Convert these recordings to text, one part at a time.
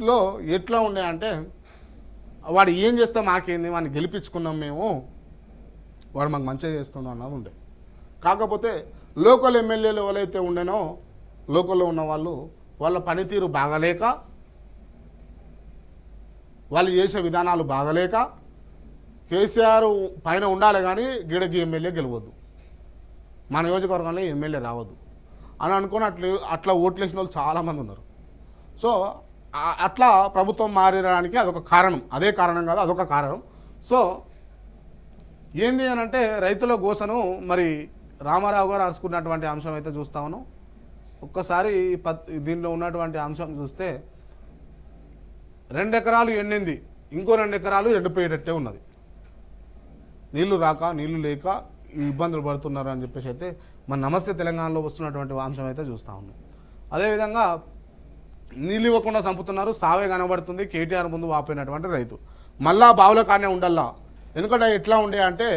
లో ఎట్లా ఉన్నాయంటే అంటే వాడు ఏం చేస్తే మాకేంది వాడిని గెలిపించుకున్నాం మేము వాడు మాకు మంచిగా చేస్తున్నాం అన్నది ఉండే. కాకపోతే లోకల్ ఎమ్మెల్యేలు ఎవరైతే ఉండేనో లోకల్లో ఉన్న వాళ్ళు వాళ్ళ పనితీరు బాగలేక వాళ్ళు చేసే విధానాలు బాగలేక కేసీఆర్ పైన ఉండాలి కానీ గిడకి ఎమ్మెల్యే గెలవద్దు. మా నియోజకవర్గంలో ఎమ్మెల్యే రావద్దు. అని అనుకుని అట్లా అట్లా ఓట్లేసిన వాళ్ళు చాలామంది ఉన్నారు. సో అట్లా ప్రభుత్వం మారడానికి అదొక కారణం. అదే కారణం కాదు అదొక కారణం. సో ఏంది అని అంటే రైతుల గోసను మరి రామారావు గారు రాసుకున్నటువంటి అంశం అయితే చూస్తామను ఒక్కసారి దీనిలో ఉన్నటువంటి అంశం చూస్తే రెండు ఎకరాలు ఎండింది. ఇంకో రెండు ఎకరాలు ఎండిపోయేటట్టే ఉన్నది. నీళ్ళు రాక నీళ్ళు లేక ఈ ఇబ్బందులు పడుతున్నారు అని చెప్పేసి అయితే మన నమస్తే తెలంగాణలో వస్తున్నటువంటి అంశం అయితే చూస్తూ ఉన్నాం. అదేవిధంగా నీళ్ళు ఇవ్వకుండా చంపుతున్నారు సావే కనబడుతుంది కేటీఆర్ ముందు వాపోయినటువంటి రైతు. మళ్ళా బావుల కానే ఉండల్లా. ఎందుకంటే ఎట్లా ఉండే అంటే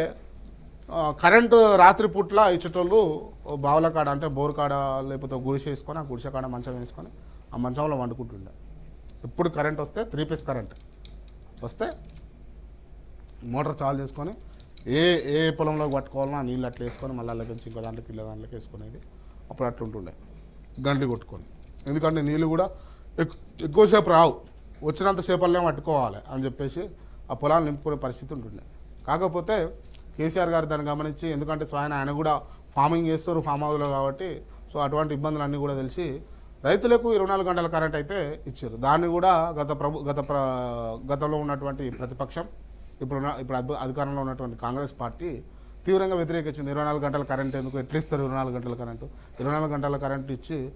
కరెంటు రాత్రి పూట్ల ఇచ్చేటోళ్ళు బావుల కాడ అంటే బోర్ కాడ లేకపోతే గుడిసె వేసుకొని ఆ గుడిసె కాడ మంచం వేసుకొని ఆ మంచంలో వండుకుంటుండే. ఎప్పుడు కరెంట్ వస్తే త్రీ పీస్ కరెంట్. వస్తే మోటార్ చాలు చేసుకొని ఏ ఏ పొలంలో పట్టుకోవాలన్నా నీళ్ళు అట్లా వేసుకొని మళ్ళీ అల్లకించి ఇంకో దాంట్లోకి ఇళ్ళ దాంట్లోకి వేసుకునేది. అప్పుడు అట్లుంటుండే. గండి కొట్టుకొని. ఎందుకంటే నీళ్ళు కూడా ఎక్ ఎక్కువసేపు రావు. వచ్చినంత సేపల్లే పట్టుకోవాలి అని చెప్పేసి ఆ పొలాలు నింపుకునే పరిస్థితి ఉంటుండే. కాకపోతే కేసీఆర్ గారు దాన్ని గమనించి ఎందుకంటే స్వయం ఆయన కూడా ఫార్మింగ్ చేస్తారు ఫామ్ హౌస్లో కాబట్టి సో అటువంటి ఇబ్బందులు అన్నీ కూడా తెలిసి రైతులకు ఇరవై నాలుగు గంటల కరెంట్ అయితే ఇచ్చారు. దాన్ని కూడా గత ప్రభు గత ప్ర గతంలో ఉన్నటువంటి ప్రతిపక్షం ఇప్పుడు ఇప్పుడు అధి- అధికారంలో ఉన్నటువంటి కాంగ్రెస్ పార్టీ తీవ్రంగా వ్యతిరేకించింది. ఇరవై నాలుగు గంటల కరెంట్ ఎందుకు? ఎట్లా ఇస్తారు ఇరవై నాలుగు గంటల కరెంటు? ఇరవై నాలుగు గంటల కరెంట్ ఇచ్చి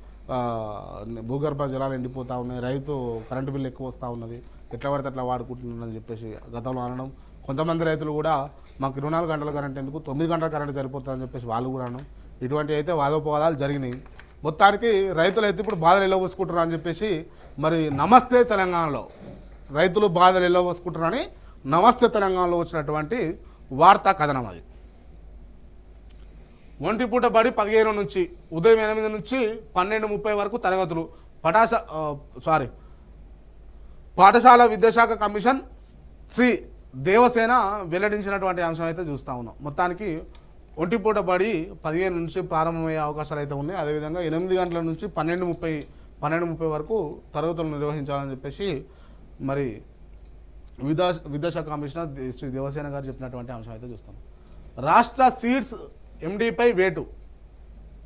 భూగర్భ జలాలు ఎండిపోతూ ఉన్నాయి రైతు కరెంటు బిల్లు ఎక్కువ వస్తూ ఉన్నది ఎట్లా పడితే అట్లా వాడుకుంటున్నారని చెప్పేసి గతంలో అనడం. కొంతమంది రైతులు కూడా మాకు ఇరవై నాలుగు గంటల కరెంట్ ఎందుకు తొమ్మిది గంటల కరెంట్ సరిపోతుందని చెప్పేసి వాళ్ళు కూడా అనడం. ఇటువంటి అయితే వాదోపవాదాలు జరిగినాయి. మొత్తానికి రైతులు అయితే ఇప్పుడు బాధలు ఎలా పోసుకుంటారు అని చెప్పేసి మరి నమస్తే తెలంగాణలో రైతులు బాధలు ఎలా పోసుకుంటున్నారని నమస్తే తెలంగాణలో వచ్చినటువంటి వార్తా కథనం అది. ఒంటిపూట బడి పదిహేను నుంచి ఉదయం ఎనిమిది నుంచి పన్నెండు ముప్పై వరకు తరగతులు. పటాస సారీ పాఠశాల విద్యాశాఖ కమిషన్ శ్రీ దేవసేన వెల్లడించినటువంటి అంశం అయితే చూస్తూ ఉన్నాం. మొత్తానికి ఒంటిపూట బడి పదిహేను నుంచి ప్రారంభమయ్యే అవకాశాలు అయితే ఉన్నాయి. అదేవిధంగా ఎనిమిది గంటల నుంచి పన్నెండు ముప్పై పన్నెండు ముప్పై వరకు తరగతులు నిర్వహించాలని చెప్పేసి మరి విద్యా విద్యాశాఖ కమిషనర్ శ్రీ దేవసేన గారు చెప్పినటువంటి అంశం అయితే చూస్తాం. రాష్ట్ర సీడ్స్ ఎండీపై వేటు.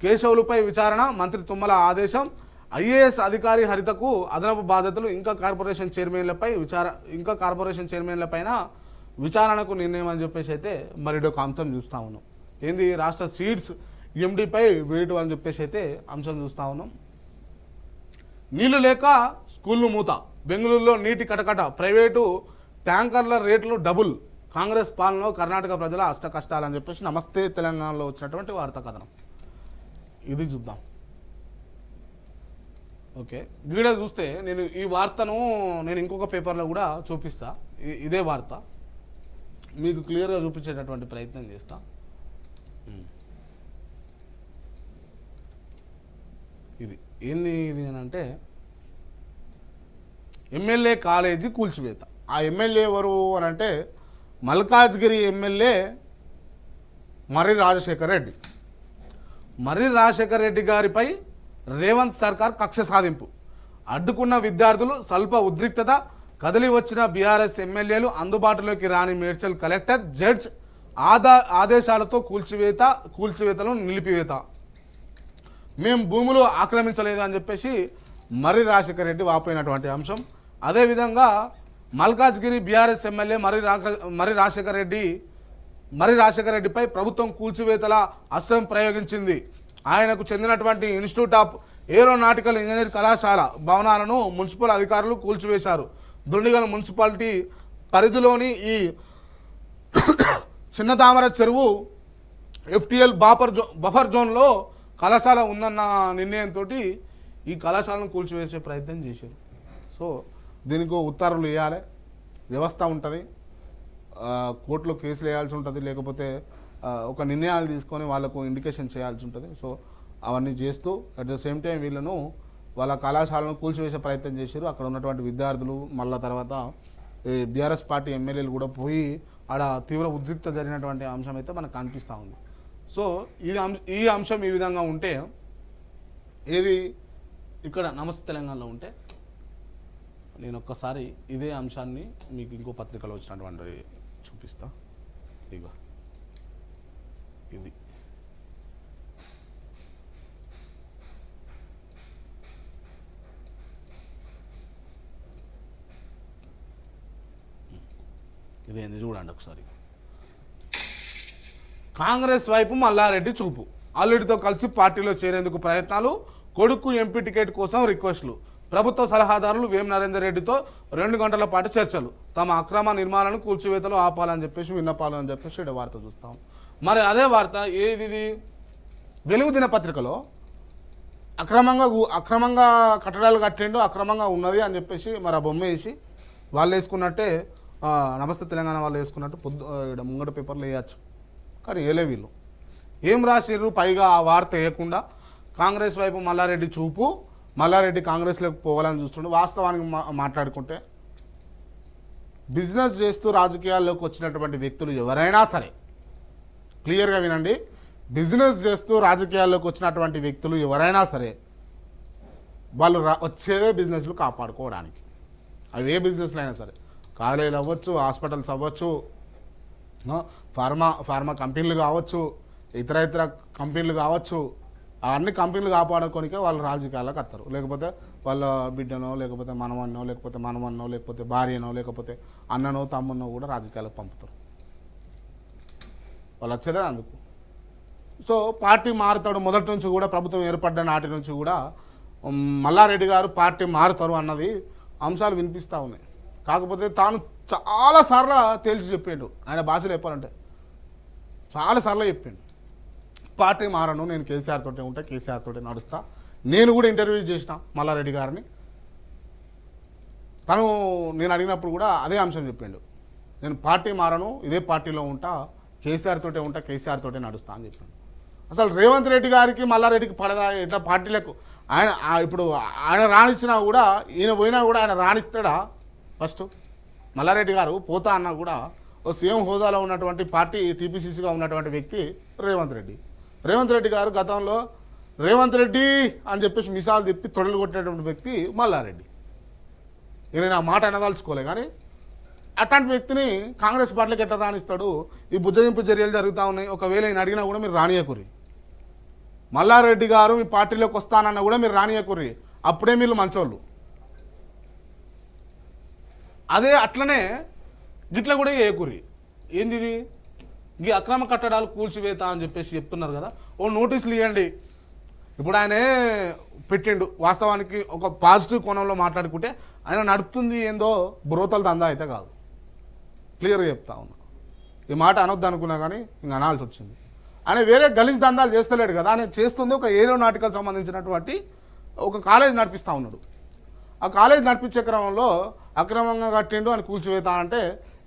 కేశవులపై విచారణ మంత్రి తుమ్మల ఆదేశం. ఐఏఎస్ అధికారి హరితకు అదనపు బాధ్యతలు ఇంకా కార్పొరేషన్ చైర్మన్లపై విచార ఇంకా కార్పొరేషన్ చైర్మన్లపైన విచారణకు నిర్ణయం అని చెప్పేసి అయితే మరి అంశం చూస్తూ ఉన్నాం. ఏంది? రాష్ట్ర సీడ్స్ ఎండీపై వేటు అని చెప్పేసి అయితే అంశం చూస్తూ ఉన్నాం. నీళ్ళు లేక స్కూళ్ళు మూత. బెంగళూరులో నీటి కటకట. ప్రైవేటు ట్యాంకర్ల రేట్లు డబుల్. కాంగ్రెస్ పాలనలో కర్ణాటక ప్రజల అష్ట కష్టాలని చెప్పేసి నమస్తే తెలంగాణలో వచ్చినటువంటి వార్తా కథనం. ఇది చూద్దాం. ఓకే. గీడ చూస్తే నేను ఈ వార్తను నేను ఇంకొక పేపర్లో కూడా చూపిస్తా. ఇ- ఇదే వార్త. మీకు క్లియర్గా చూపించేటటువంటి ప్రయత్నం చేస్తా. ఇది. ఏంది ఇది అని అంటే ఎమ్మెల్యే కాలేజీ కూల్చివేత. ఆ ఎమ్మెల్యే ఎవరు అని అంటే మల్కాజ్గిరి ఎమ్మెల్యే మర్రి రాజశేఖర్ రెడ్డి. మర్రి రాజశేఖర్ రెడ్డి గారిపై రేవంత్ సర్కార్ కక్ష సాధింపు. అడ్డుకున్న విద్యార్థులు స్వల్ప ఉద్రిక్తత కదిలి వచ్చిన బీఆర్ఎస్ ఎమ్మెల్యేలు అందుబాటులోకి రాని మేడ్చల్ కలెక్టర్ జడ్జ్ ఆదా ఆదేశాలతో కూల్చివేత కూల్చివేతలను నిలిపివేత. మేము భూములు ఆక్రమించలేదు అని చెప్పేసి మర్రి రాజశేఖర రెడ్డి వాపోయినటువంటి అంశం. అదేవిధంగా మల్కాజ్గిరి బీఆర్ఎస్ ఎమ్మెల్యే మరి రాక మర్రి రాజశేఖర రెడ్డి మర్రి రాజశేఖర రెడ్డిపై ప్రభుత్వం కూల్చివేతల అస్త్రం ప్రయోగించింది. ఆయనకు చెందినటువంటి ఇన్స్టిట్యూట్ ఆఫ్ ఏరోనాటికల్ ఇంజనీర్ కళాశాల భవనాలను మున్సిపల్ అధికారులు కూల్చివేశారు. దుండిగల్ మున్సిపాలిటీ పరిధిలోని ఈ చిన్న తామర చెరువు ఎఫ్టీఎల్ బాపర్ జో బఫర్ జోన్లో కళాశాల ఉందన్న నిర్ణయంతో ఈ కళాశాలను కూల్చివేసే ప్రయత్నం చేశారు. సో దీనికి ఉత్తర్వులు వేయాలి వ్యవస్థ ఉంటుంది. కోర్టులో కేసులు వేయాల్సి ఉంటుంది. లేకపోతే ఒక నిర్ణయాలు తీసుకొని వాళ్ళకు ఇండికేషన్ చేయాల్సి ఉంటుంది. సో అవన్నీ చేస్తూ అట్ ద సేమ్ టైం వీళ్ళను వాళ్ళ కళాశాలను కూల్చివేసే ప్రయత్నం చేశారు. అక్కడ ఉన్నటువంటి విద్యార్థులు మళ్ళా తర్వాత బీఆర్ఎస్ పార్టీ ఎమ్మెల్యేలు కూడా పోయి ఆడ తీవ్ర ఉద్రిక్త జరిగినటువంటి అంశం అయితే మనకు కనిపిస్తూ ఉంది. సో ఈ ఈ అంశం ఈ విధంగా ఉంటే ఏది ఇక్కడ నమస్తే తెలంగాణలో ఉంటే నేను ఒక్కసారి ఇదే అంశాన్ని మీకు ఇంకో పత్రికలో వచ్చినటువంటి చూపిస్తా. ఇగో ఇది. ఇదేంది? చూడండి ఒకసారి. కాంగ్రెస్ వైపు మల్లారెడ్డి చూపు. అల్లుడితో కలిసి పార్టీలో చేరేందుకు ప్రయత్నాలు కొడుకు ఎంపీ టికెట్ కోసం రిక్వెస్ట్లు. ప్రభుత్వ సలహాదారులు వేం నరేందర్ రెడ్డితో రెండు గంటల పాటు చర్చలు. తమ అక్రమ నిర్మాణాలను కూల్చివేతలు ఆపాలని చెప్పేసి విన్నపాలని అని చెప్పేసి ఇక్కడ వార్త చూస్తాం. మరి అదే వార్త ఏది ఇది? వెలుగు దినపత్రికలో అక్రమంగా అక్రమంగా కట్టడాలు కట్టిండు అక్రమంగా ఉన్నది అని చెప్పేసి మరి ఆ బొమ్మ వేసి వాళ్ళు వేసుకున్నట్టే నమస్తే తెలంగాణ వాళ్ళు వేసుకున్నట్టు పొద్దు ఇక్కడ ఈడ ముంగట పేపర్లు వేయచ్చు. కానీ వేలే వీళ్ళు. ఏం రాసిర్రు? పైగా ఆ వార్త వేయకుండా కాంగ్రెస్ వైపు మల్లారెడ్డి చూపు మల్లారెడ్డి కాంగ్రెస్లోకి పోవాలని చూస్తుండే వాస్తవానికి మా మాట్లాడుకుంటే బిజినెస్ చేస్తూ రాజకీయాల్లోకి వచ్చినటువంటి వ్యక్తులు ఎవరైనా సరే క్లియర్గా వినండి. బిజినెస్ చేస్తూ రాజకీయాల్లోకి వచ్చినటువంటి వ్యక్తులు ఎవరైనా సరే వాళ్ళు వచ్చేదే బిజినెస్లు కాపాడుకోవడానికి. అవి ఏ బిజినెస్లు అయినా సరే కాలేజీలు అవ్వచ్చు హాస్పిటల్స్ అవ్వచ్చు ఫార్మా ఫార్మా కంపెనీలు కావచ్చు ఇతర ఇతర కంపెనీలు కావచ్చు అన్ని కంపెనీలు కాపాడుకోనికే వాళ్ళు రాజకీయాలకు వస్తారు. లేకపోతే వాళ్ళ బిడ్డనో లేకపోతే మనవన్నో లేకపోతే మనవన్నో లేకపోతే భార్యనో లేకపోతే అన్ననో తమ్మున్నో కూడా రాజకీయాలకు పంపుతారు. వాళ్ళు వచ్చేదే అందుకు. సో పార్టీ మారుతాడు మొదటి నుంచి కూడా ప్రభుత్వం ఏర్పడ్డ నాటి నుంచి కూడా మల్లారెడ్డి గారు పార్టీ మారుతారు అన్నది అంశాలు వినిపిస్తూ ఉన్నాయి. కాకపోతే తాను చాలాసార్లు తేల్చి చెప్పిండు. ఆయన భాషలో చెప్పాలంటే. చాలాసార్లు చెప్పిండు. పార్టీ మారను నేను కేసీఆర్ తోటే ఉంటా కేసీఆర్ తోటే నడుస్తా. నేను కూడా ఇంటర్వ్యూ చేసిన మల్లారెడ్డి గారిని. తను నేను అడిగినప్పుడు కూడా అదే అంశం చెప్పిండు. నేను పార్టీ మారను ఇదే పార్టీలో ఉంటా కేసీఆర్ తోటే ఉంటా కేసీఆర్ తోటే నడుస్తా అని చెప్పాను అసలు రేవంత్ రెడ్డి గారికి మల్లారెడ్డికి పడదా? ఇట్లా పార్టీలకు? ఆయన ఇప్పుడు ఆయన రాణించినా కూడా ఈయన పోయినా కూడా ఆయన రాణిస్తాడా? ఫస్ట్ మల్లారెడ్డి గారు పోతా అన్నా కూడా ఓ సీఎం హోదాలో ఉన్నటువంటి పార్టీ టీపీసీసీగా ఉన్నటువంటి వ్యక్తి రేవంత్ రెడ్డి. రేవంత్ రెడ్డి గారు గతంలో రేవంత్ రెడ్డి అని చెప్పేసి మిసాలు తిప్పి తొడలు కొట్టేటువంటి వ్యక్తి మల్లారెడ్డి. ఇక నేను ఆ మాట అనదలుచుకోలే కానీ అట్లాంటి వ్యక్తిని కాంగ్రెస్ పార్టీకి ఎట్లా రాణిస్తాడు? ఈ బుజ్జగింపు చర్యలు జరుగుతూ ఉన్నాయి. ఒకవేళ ఈయన అడిగినా కూడా మీరు రానియకుర్రి. మల్లారెడ్డి గారు మీ పార్టీలోకి వస్తానన్నా కూడా మీరు రానియకుర్రి. అప్పుడే మీరు మంచోళ్ళు. అదే అట్లనే గిట్ల కూడా ఏకురి ఏంది ఇది? ఈ అక్రమ కట్టడాలు కూల్చివేత అని చెప్పేసి చెప్తున్నారు కదా. ఓ నోటీసులు ఇవ్వండి ఇప్పుడు ఆయనే పెట్టిండు. వాస్తవానికి ఒక పాజిటివ్ కోణంలో మాట్లాడుకుంటే ఆయన నడుపుతుంది ఏందో బ్రోతల దందా అయితే కాదు. క్లియర్గా చెప్తా ఉన్నా. ఈ మాట అనొద్దు అనుకున్నా కానీ ఇంక అనాల్సి వచ్చింది. ఆయన వేరే గలీజ్ దందాలు చేస్తలేడు కదా. ఆయన చేస్తుంది ఒక ఏరోనాటికల్ సంబంధించినటువంటి ఒక కాలేజ్ నడిపిస్తూ ఉన్నాడు. ఆ కాలేజ్ నడిపించే క్రమంలో అక్రమంగా కట్టిండు అని కూల్చివేతా అంటే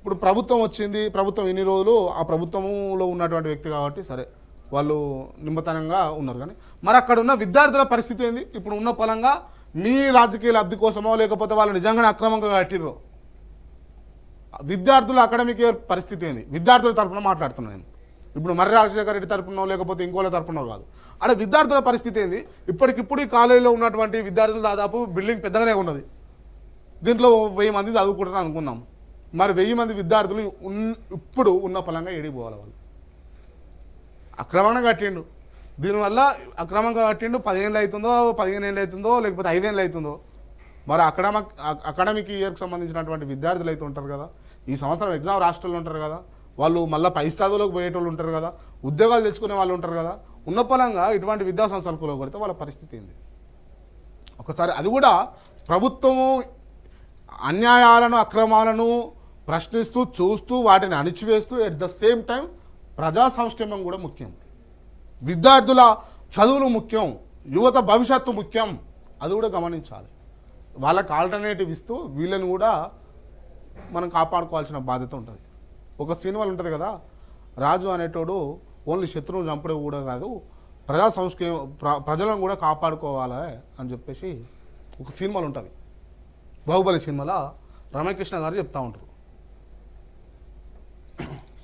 ఇప్పుడు ప్రభుత్వం వచ్చింది ప్రభుత్వం ఎన్ని రోజులు ఆ ప్రభుత్వంలో ఉన్నటువంటి వ్యక్తి కాబట్టి సరే వాళ్ళు నిమ్మతనంగా ఉన్నారు. కానీ మరి అక్కడ ఉన్న విద్యార్థుల పరిస్థితి ఏంది? ఇప్పుడు ఉన్న పలంగా మీ రాజకీయ లబ్ధి కోసమో లేకపోతే వాళ్ళు నిజంగానే అక్రమంగా కట్టిర్రు? విద్యార్థుల అకాడమిక్ ఇయర్ పరిస్థితి ఏంది? విద్యార్థుల తరపున మాట్లాడుతున్నాను నేను. ఇప్పుడు మర్రి రాజశేఖర రెడ్డి తరపునో లేకపోతే ఇంకోళ్ళ తరపునో కాదు. అంటే విద్యార్థుల పరిస్థితి ఏంది? ఇప్పటికిప్పుడు ఈ కాలేజీలో ఉన్నటువంటి విద్యార్థులు దాదాపు బిల్డింగ్ పెద్దగానే ఉన్నది. దీంట్లో వెయ్యి మంది చదువుకుంటారు అనుకుందాం. మరి వెయ్యి మంది విద్యార్థులు ఉన్- ఇప్పుడు ఉన్న ఫలంగా ఏడిపోవాలి వాళ్ళు. అక్రమంగా కట్టిండు. దీనివల్ల అక్రమంగా కట్టిండు పదిహేనులు అవుతుందో పదిహేను ఏళ్ళు అవుతుందో లేకపోతే ఐదేళ్ళు అవుతుందో మరి అకాడమిక్ అకాడమిక్ ఇయర్కి సంబంధించినటువంటి విద్యార్థులు అయితే ఉంటారు కదా. ఈ సంవత్సరం ఎగ్జామ్ రాష్ట్రంలో ఉంటారు కదా. వాళ్ళు మళ్ళీ పై స్థాయిలోకి పోయేటోళ్ళు ఉంటారు కదా. ఉద్యోగాలు తెచ్చుకునే వాళ్ళు ఉంటారు కదా. ఉన్న పలంగా ఇటువంటి విద్యా సంస్థలు కొడితే వాళ్ళ పరిస్థితి ఏంది? ఒకసారి అది కూడా ప్రభుత్వము అన్యాయాలను అక్రమాలను ప్రశ్నిస్తూ చూస్తూ వాటిని అణిచివేస్తూ ఎట్ ద సేమ్ టైం ప్రజా సంక్షేమం కూడా ముఖ్యం. విద్యార్థుల చదువులు ముఖ్యం యువత భవిష్యత్తు ముఖ్యం అది కూడా గమనించాలి. వాళ్ళకి ఆల్టర్నేటివ్ ఇస్తూ వీళ్ళని కూడా మనం కాపాడుకోవాల్సిన బాధ్యత ఉంటుంది. ఒక సినిమాలు ఉంటుంది కదా రాజు అనేటోడు ఓన్లీ శత్రువుని చంపడం కూడా కాదు ప్రజా సంస్కృ ప్ర ప్రజలను కూడా కాపాడుకోవాలి అని చెప్పేసి ఒక సినిమాలు ఉంటుంది. బాహుబలి సినిమాలో రమేకృష్ణ గారు చెప్తా ఉంటారు.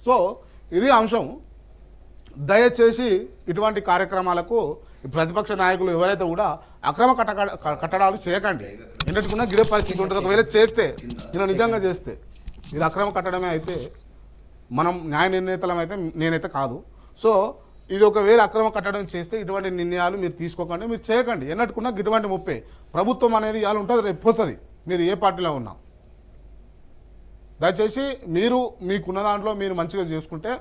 సో ఇది అంశం. దయచేసి ఇటువంటి కార్యక్రమాలకు ప్రతిపక్ష నాయకులు ఎవరైతే కూడా అక్రమ కట్ట కట్టడాలు చేయకండి. ఎన్నట్టుకున్నా గిడే పరిస్థితి ఉంటుంది. ఒకవేళ చేస్తే నేను నిజంగా చేస్తే ఇది అక్రమ కట్టడమే అయితే మనం న్యాయ నిర్ణేతలం అయితే నేనైతే కాదు. సో ఇది ఒకవేళ అక్రమ కట్టడం చేస్తే ఇటువంటి నిర్ణయాలు మీరు తీసుకోకండి మీరు చేయకండి. ఎన్నట్టుకున్నా ఇటువంటి ముప్పే. ప్రభుత్వం అనేది ఇవాళ ఉంటుంది రేపు పోతుంది. మీరు ఏ పార్టీలో ఉన్నా. దయచేసి మీరు మీకున్న దాంట్లో మీరు మంచిగా చేసుకుంటే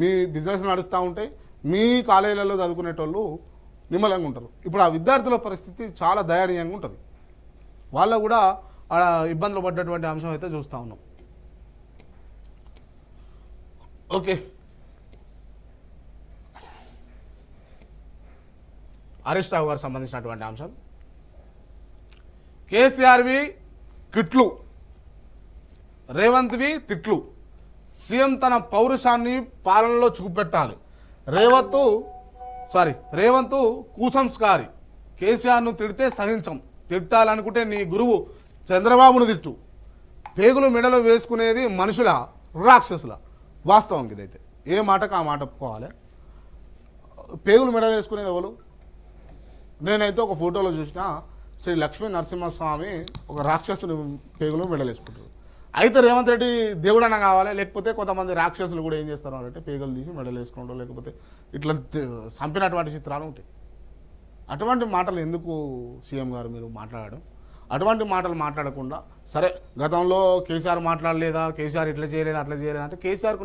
మీ బిజినెస్ నడుస్తూ ఉంటాయి మీ కాలేజీలలో చదువుకునేటోళ్ళు నిమ్మలంగా ఉంటారు. ఇప్పుడు ఆ విద్యార్థుల పరిస్థితి చాలా దయనీయంగా ఉంటుంది. వాళ్ళ కూడా ఆ ఇబ్బందులు పడ్డటువంటి అంశం అయితే చూస్తూ ఉన్నాం. ఓకే. హరీష్ రావు గారు సంబంధించినటువంటి అంశం. కేసీఆర్వి కిట్లు. రేవంత్వి తిట్లు. సీఎం తన పౌరుషాన్ని పాలనలో చూపెట్టాలి. రేవంత్ సారీ రేవంత్ కూసంస్కారి. కేసీఆర్ను తిడితే సహించం. తిట్టాలనుకుంటే నీ గురువు చంద్రబాబును తిట్టు. పేగులు మెడలో వేసుకునేది మనుషుల రాక్షసుల. వాస్తవం ఇదైతే. ఏ మాటకు ఆ మాట ఒప్పుకోవాలి? పేగులు మెడలు వేసుకునేది ఎవరు? నేనైతే ఒక ఫోటోలో చూసిన శ్రీ లక్ష్మీ నరసింహస్వామి ఒక రాక్షసుని పేగులు మెడలేసుకుంటారు అయితే రేవంత్ రెడ్డి దేవుడన్న కావాలి లేకపోతే కొంతమంది రాక్షసులు కూడా ఏం చేస్తారు అంటే పేగలు తీసి మెడలు వేసుకోవడం లేకపోతే ఇట్లా చంపినటువంటి చిత్రాలు ఉంటాయి. అటువంటి మాటలు ఎందుకు సీఎం గారు మీరు మాట్లాడడం? అటువంటి మాటలు మాట్లాడకుండా సరే గతంలో కేసీఆర్ మాట్లాడలేదా కేసీఆర్ ఇట్లా చేయలేదా అట్లా చేయలేదా అంటే కేసీఆర్కు